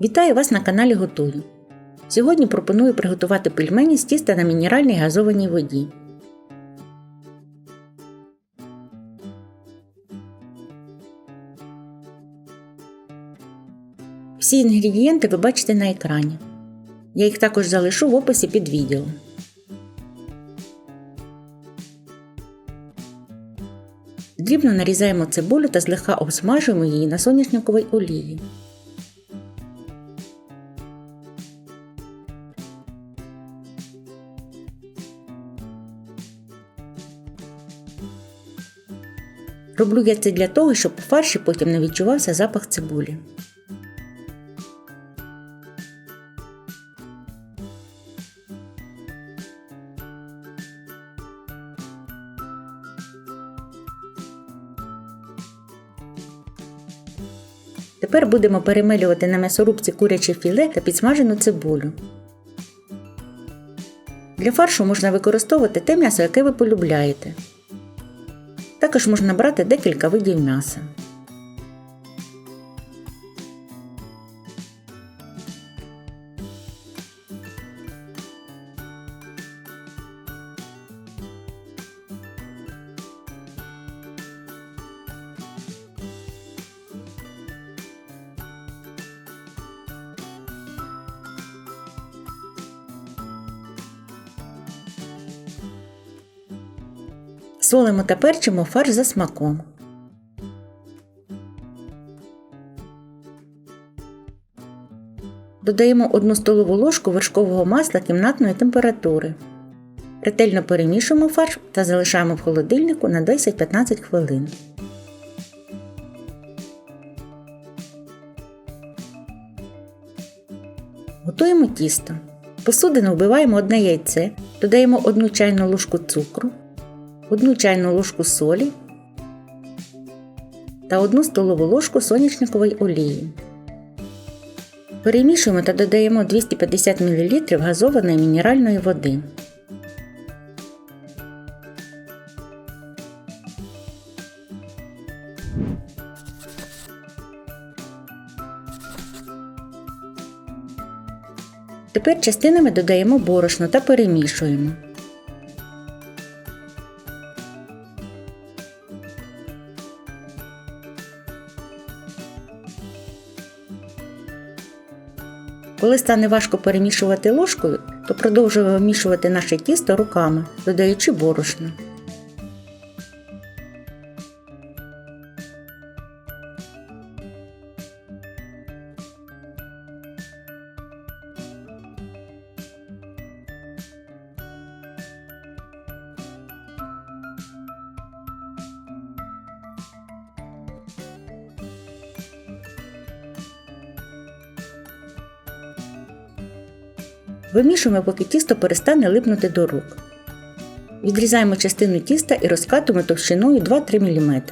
Вітаю вас на каналі Готую. Сьогодні пропоную приготувати пельмені з тіста на мінеральній газованій воді. Всі інгредієнти ви бачите на екрані. Я їх також залишу в описі під відео. Дрібно нарізаємо цибулю та злегка обсмажуємо її на соняшниковій олії. Роблю я це для того, щоб у фарші потім не відчувався запах цибулі. Тепер будемо перемелювати на м'ясорубці куряче філе та підсмажену цибулю. Для фаршу можна використовувати те м'ясо, яке ви полюбляєте. Також можна брати декілька видів м'яса. Солимо та перчимо фарш за смаком. Додаємо 1 столову ложку вершкового масла кімнатної температури. Ретельно перемішуємо фарш та залишаємо в холодильнику на 10-15 хвилин. Готуємо тісто. В Посудину вбиваємо одне яйце, додаємо 1 чайну ложку цукру, 1 чайну ложку солі та 1 столову ложку соняшникової олії. Перемішуємо та додаємо 250 мл газованої мінеральної води. Тепер частинами додаємо борошно та перемішуємо. Коли стане важко перемішувати ложкою, то продовжуємо вимішувати наше тісто руками, додаючи борошно. Вимішуємо, поки тісто перестане липнути до рук. Відрізаємо частину тіста і розкатуємо товщиною 2-3 мм.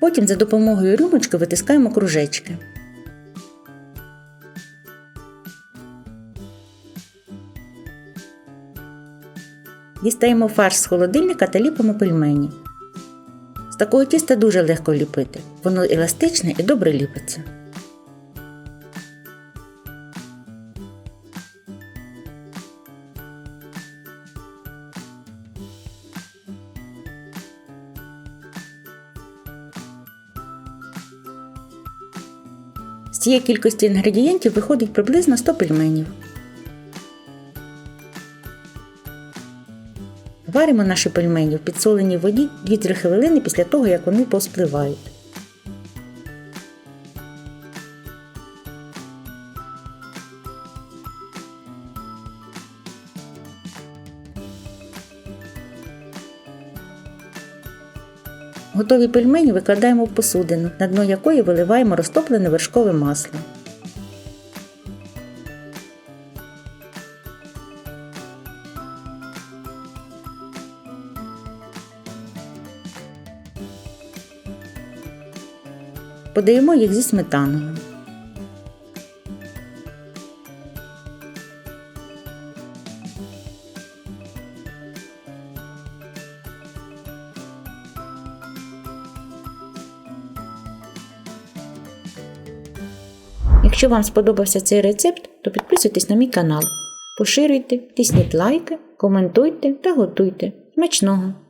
Потім за допомогою рюмочки витискаємо кружечки. Дістаємо фарш з холодильника та ліпимо пельмені. З такого тіста дуже легко ліпити. Воно еластичне і добре ліпиться. З цієї кількості інгредієнтів виходить приблизно 100 пельменів. Варимо наші пельмені в підсоленій воді 2-3 хвилини після того, як вони поспливають. Готові пельмені викладаємо в посудину, на дно якої виливаємо розтоплене вершкове масло. Подаємо їх зі сметаною. Якщо вам сподобався цей рецепт, то підписуйтесь на мій канал. Поширюйте, тисніть лайки, коментуйте та готуйте. Смачного!